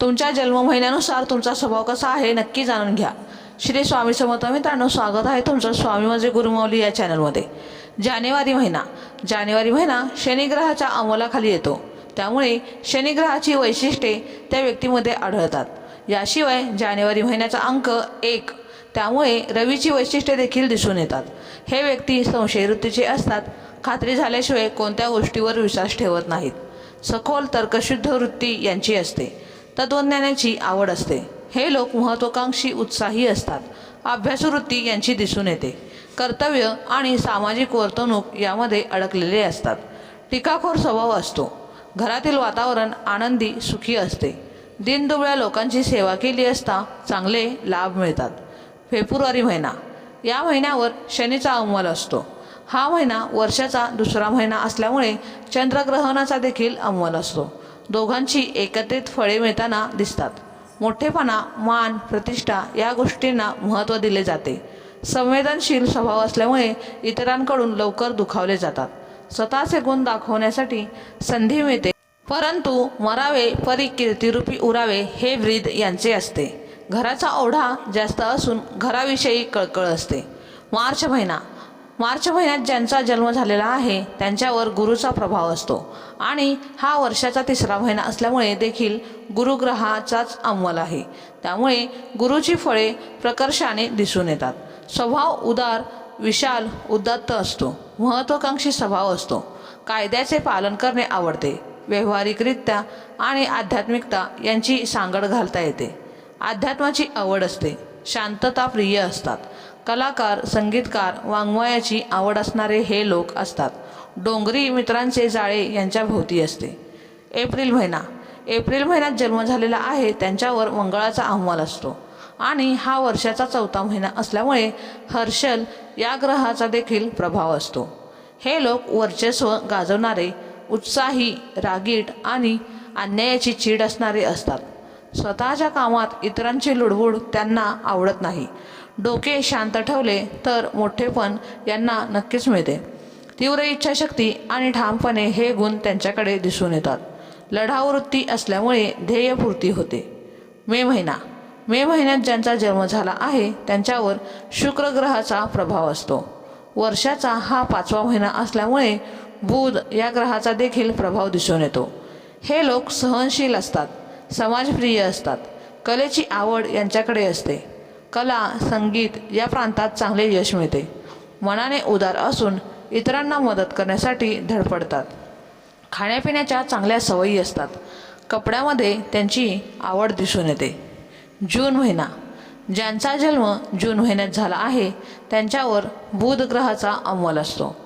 तुमच्या जन्म महिन्यानुसार तुमचा स्वभाव कसा आहे नक्की जाणून घ्या. श्री स्वामी समर्थ मित्रांनो स्वागत आहे तुमचं स्वामी माझे गुरुमौली या चॅनलमध्ये. जानेवारी महिना. जानेवारी महिना शनिग्रहाच्या अंमलाखाली येतो. त्यामुळे शनिग्रहाची वैशिष्ट्ये त्या व्यक्तीमध्ये आढळतात. याशिवाय जानेवारी महिन्याचा अंक एक. त्यामुळे रवीची वैशिष्ट्ये देखील दिसून येतात. हे व्यक्ती संशयवृत्तीचे असतात. खात्री झाल्याशिवाय कोणत्या गोष्टीवर विश्वास ठेवत नाहीत. सखोल तर्कशुद्ध वृत्ती यांची असते. तत्वज्ञानाची आवड असते. हे लोक महत्त्वाकांक्षी उत्साही असतात. अभ्यासवृत्ती यांची दिसून येते. कर्तव्य आणि सामाजिक वर्तणूक यामध्ये अडकलेले असतात. टीकाखोर स्वभाव असतो. घरातील वातावरण आनंदी सुखी असते. दिनदुबळ्या लोकांची सेवा केली असता चांगले लाभ मिळतात. फेब्रुवारी महिना. या महिन्यावर शनीचा अंमल असतो. हा महिना वर्षाचा दुसरा महिना असल्यामुळे चंद्रग्रहणाचा देखील अंमल असतो. दोघांची एकत्रित फळे मिळताना दिसतात. मोठेपणा मान प्रतिष्ठा या गोष्टींना महत्त्व दिले जाते. संवेदनशील स्वभाव असल्यामुळे इतरांकडून लवकर दुखावले जातात. स्वतःचे गुण दाखवण्यासाठी संधी मिळते. परंतु मरावे परी कीर्तिरूपी उरावे हे ब्रीद यांचे असते. घराचा ओढा जास्त असून घराविषयी कळकळ असते. मार्च महिना मार्च महिन्यात ज्यांचा जन्म झालेला आहे त्यांच्यावर गुरुचा प्रभाव असतो. आणि हा वर्षाचा तिसरा महिना असल्यामुळे देखील गुरुग्रहाचाच अंमल आहे. त्यामुळे गुरुची फळे प्रकर्षाने दिसून येतात. स्वभाव उदार विशाल उदात्त असतो. महत्त्वाकांक्षी स्वभाव असतो. कायद्याचे पालन करणे आवडते. व्यावहारिकरित्या आणि आध्यात्मिकता यांची सांगड घालता येते. अध्यात्माची आवड असते. शांतता प्रिय असतात. कलाकार संगीतकार वाङ्मयाची आवड असणारे हे लोक असतात. डोंगरी मित्रांचे जाळे यांच्या भोवती असते. एप्रिल महिना. एप्रिल महिन्यात जन्म झालेला आहे त्यांच्यावर मंगळाचा अहवाल असतो. आणि हा वर्षाचा चौथा महिना असल्यामुळे हर्षल या ग्रहाचा देखील प्रभाव असतो. हे लोक वर्चस्व गाजवणारे उत्साही रागीट आणि अन्यायाची चीड असणारे असतात. स्वतःच्या कामात इतरांची लुडबुड त्यांना आवडत नाही. डोके शांत ठेवले तर मोठेपण यांना नक्कीच मिळते. तीव्र इच्छाशक्ती आणि ठामपणे हे गुण त्यांच्याकडे दिसून येतात. लढावृत्ती असल्यामुळे ध्येयपूर्ती होते. मे महिना. मे महिन्यात ज्यांचा जन्म झाला आहे त्यांच्यावर शुक्र ग्रहाचा प्रभाव असतो. वर्षाचा हा पाचवा महिना असल्यामुळे बुध या ग्रहाचा देखील प्रभाव दिसून येतो. हे लोक सहनशील असतात समाजप्रिय असतात. कलेची आवड यांच्याकडे असते. कला संगीत या प्रांतात चांगले यश मिळते. मनाने उदार असून इतरांना मदत करण्यासाठी धडपडतात. खाण्यापिण्याच्या चांगल्या सवयी असतात. कपड्यामध्ये त्यांची आवड दिसून येते. जून महिना. ज्यांचा जन्म जून महिन्यात झाला आहे त्यांच्यावर बुध ग्रहाचा अंमल असतो.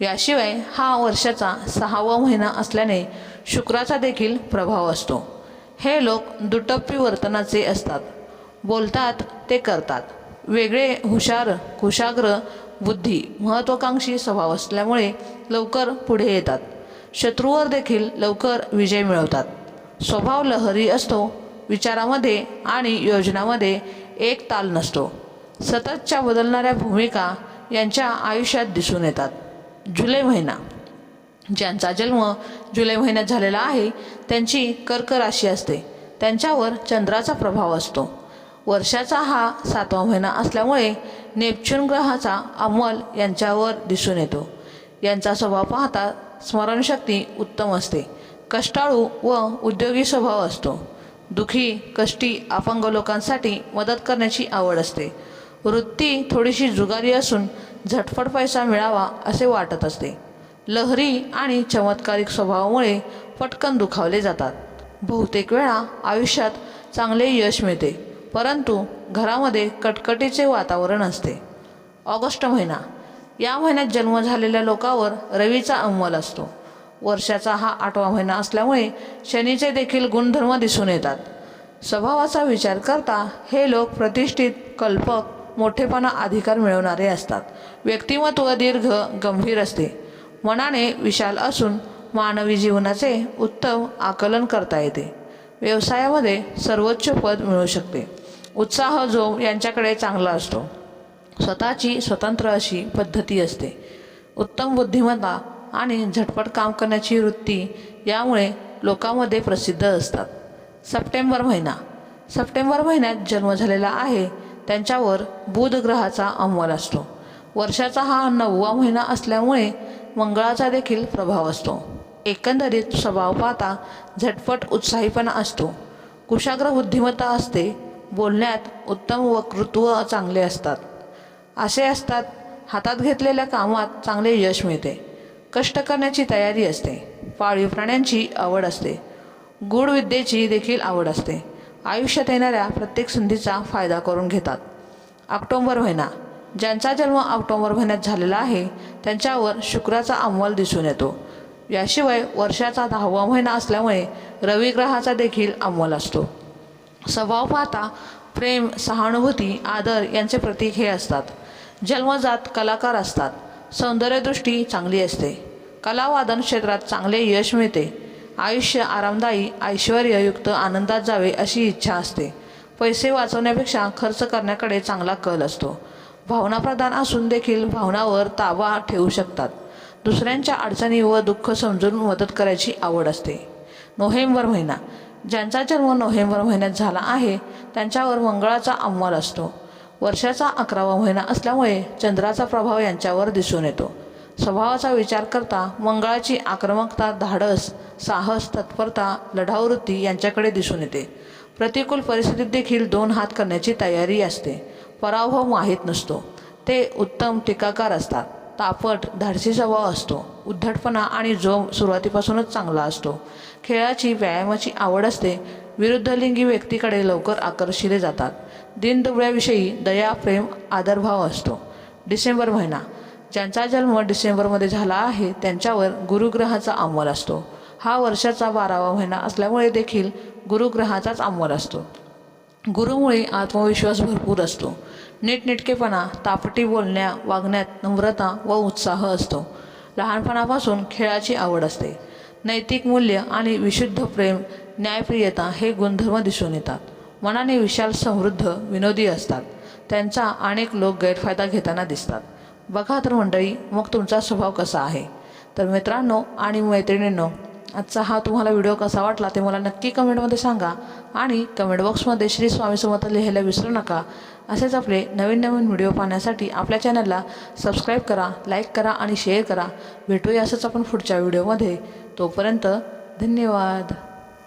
याशिवाय हा वर्षाचा सहावा महिना असल्याने शुक्राचा देखील प्रभाव असतो. हे लोक दुटप्पी वर्तनाचे असतात. बोलतात ते करतात. वेगळे हुशार कुशाग्र बुद्धी महत्त्वाकांक्षी स्वभाव असल्यामुळे लवकर पुढे येतात. शत्रूवर देखील लवकर विजय मिळवतात. स्वभाव लहरी असतो विचारामध्ये आणि योजनामध्ये एक ताल नसतो. सततच्या बदलणाऱ्या भूमिका यांच्या आयुष्यात दिसून येतात. जुलै महिना. ज्यांचा जन्म जुलै महिन्यात झालेला आहे त्यांची कर्क राशी असते. त्यांच्यावर चंद्राचा प्रभाव असतो. वर्षाचा हा सातवा महिना असल्यामुळे नेपच्यून ग्रहाचा अंमल यांच्यावर दिसून येतो. यांचा स्वभाव पाहता स्मरणशक्ती उत्तम असते. कष्टाळू व उद्योगी स्वभाव असतो. दुखी कष्टी अपंग लोकांसाठी मदत करण्याची आवड असते. वृत्ती थोडीशी जुगारी असून झटपट पैसा मिळावा असे वाटत असते. लहरी आणि चमत्कारिक स्वभावामुळे पटकन दुखावले जातात. बहुतेक वेळा आयुष्यात चांगले यश मिळते. परंतु घरामध्ये कटकटीचे वातावरण असते. ऑगस्ट महिना. या महिन्यात जन्म झालेल्या लोकावर रवीचा अंमल असतो. वर्षाचा हा आठवा महिना असल्यामुळे शनीचे देखील गुणधर्म दिसून येतात. स्वभावाचा विचार करता हे लोक प्रतिष्ठित कल्पक मोठेपणा अधिकार मिळवणारे असतात. व्यक्तिमत्व दीर्घ गंभीर असते. मनाने विशाल असून मानवी जीवनाचे उत्तम आकलन करता येते. व्यवसायामध्ये सर्वोच्च पद मिळू शकते. उत्साह जो यांच्याकडे चांगला असतो. स्वतःची स्वतंत्र अशी पद्धती असते. उत्तम बुद्धिमत्ता आणि झटपट काम करण्याची वृत्ती यामुळे लोकांमध्ये प्रसिद्ध असतात. सप्टेंबर महिना. सप्टेंबर महिन्यात जन्म झालेला आहे. त्यांच्यावर बुध ग्रहाचा अंमल असतो. वर्षाचा हा नववा महिना असल्यामुळे मंगळाचा देखील प्रभाव असतो. एकंदरीत स्वभाव पाहता झटपट उत्साहीपणा असतो. कुशाग्र बुद्धिमत्ता असते. बोलण्यात उत्तम वक्तृत्व चांगले असतात. असे असतात हातात घेतलेल्या कामात चांगले यश मिळते. कष्ट करण्याची तयारी असते. पाळीव प्राण्यांची आवड असते. गूढ विद्येची देखील आवड असते. आयुष्यात येणाऱ्या प्रत्येक संधीचा फायदा करून घेतात. ऑक्टोंबर महिना. ज्यांचा जन्म ऑक्टोंबर महिन्यात झालेला आहे त्यांच्यावर शुक्राचा अंमल दिसून येतो. याशिवाय वर्षाचा दहावा महिना असल्यामुळे रविग्रहाचा देखील अंमल असतो. स्वभाव पाहता प्रेम सहानुभूती आदर यांचे प्रतीक हे असतात. जन्मजात कलाकार असतात. सौंदर्यदृष्टी चांगली असते. कलावादन क्षेत्रात चांगले यश मिळते. आयुष्य आरामदायी ऐश्वर्ययुक्त आनंदात जावे अशी इच्छा असते. पैसे वाचवण्यापेक्षा खर्च करण्याकडे चांगला कल असतो. भावनाप्रधान असून देखील भावनावर ताबा ठेवू शकतात. दुसऱ्यांच्या अडचणी व दुःख समजून मदत करायची आवड असते. नोव्हेंबर महिना. ज्यांचा जन्म नोव्हेंबर महिन्यात झाला आहे त्यांच्यावर मंगळाचा अंमल असतो. वर्षाचा अकरावा महिना असल्यामुळे चंद्राचा प्रभाव यांच्यावर दिसून येतो. स्वभावाचा विचार करता मंगळाची आक्रमकता धाडस साहस तत्परता लढावृत्ती यांच्याकडे दिसून येते. प्रतिकूल परिस्थितीत देखील दोन हात करण्याची तयारी असते. पराभव माहीत नसतो. ते उत्तम टीकाकार असतात. तापट धाडसी स्वभाव असतो. उद्धटपणा आणि जोम सुरुवातीपासूनच चांगला असतो. खेळाची व्यायामाची आवड असते विरुद्धलिंगी व्यक्तीकडे लवकर आकर्षिले जातात. दिनदुबळ्याविषयी दया प्रेम आदरभाव असतो. डिसेंबर महिना. ज्यांचा जन्म डिसेंबरमध्ये झाला आहे त्यांच्यावर गुरुग्रहाचा अंमल असतो. हा वर्षाचा बारावा महिना असल्यामुळे देखील गुरुग्रहाचाच अंमल असतो. गुरुमुळे आत्मविश्वास भरपूर असतो. नीटनेटकेपणा तापटी बोलण्या वागण्यात नम्रता व उत्साह असतो. लहानपणापासून खेळाची आवड असते. नैतिक मूल्य आणि विशुद्ध प्रेम न्यायप्रियता हे गुणधर्म दिसून येतात. मनाने विशाल समृद्ध विनोदी असतात. त्यांचा अनेक लोक गैरफायदा घेताना दिसतात. बघा तर मंडळी मग तुमचा स्वभाव कसा आहे? तर मित्रांनो आणि मैत्रिणींनो आजचा हा तुम्हाला व्हिडिओ कसा वाटला ते मला नक्की कमेंटमध्ये सांगा. आणि कमेंट बॉक्समध्ये श्री स्वामी समर्थ लिहायला विसरू नका. असेच आपले नवीन नवीन व्हिडिओ पाहण्यासाठी आपल्या चॅनलला सबस्क्राईब करा लाईक करा आणि शेअर करा. भेटूया असंच आपण पुढच्या व्हिडिओमध्ये तोपर्यंत धन्यवाद.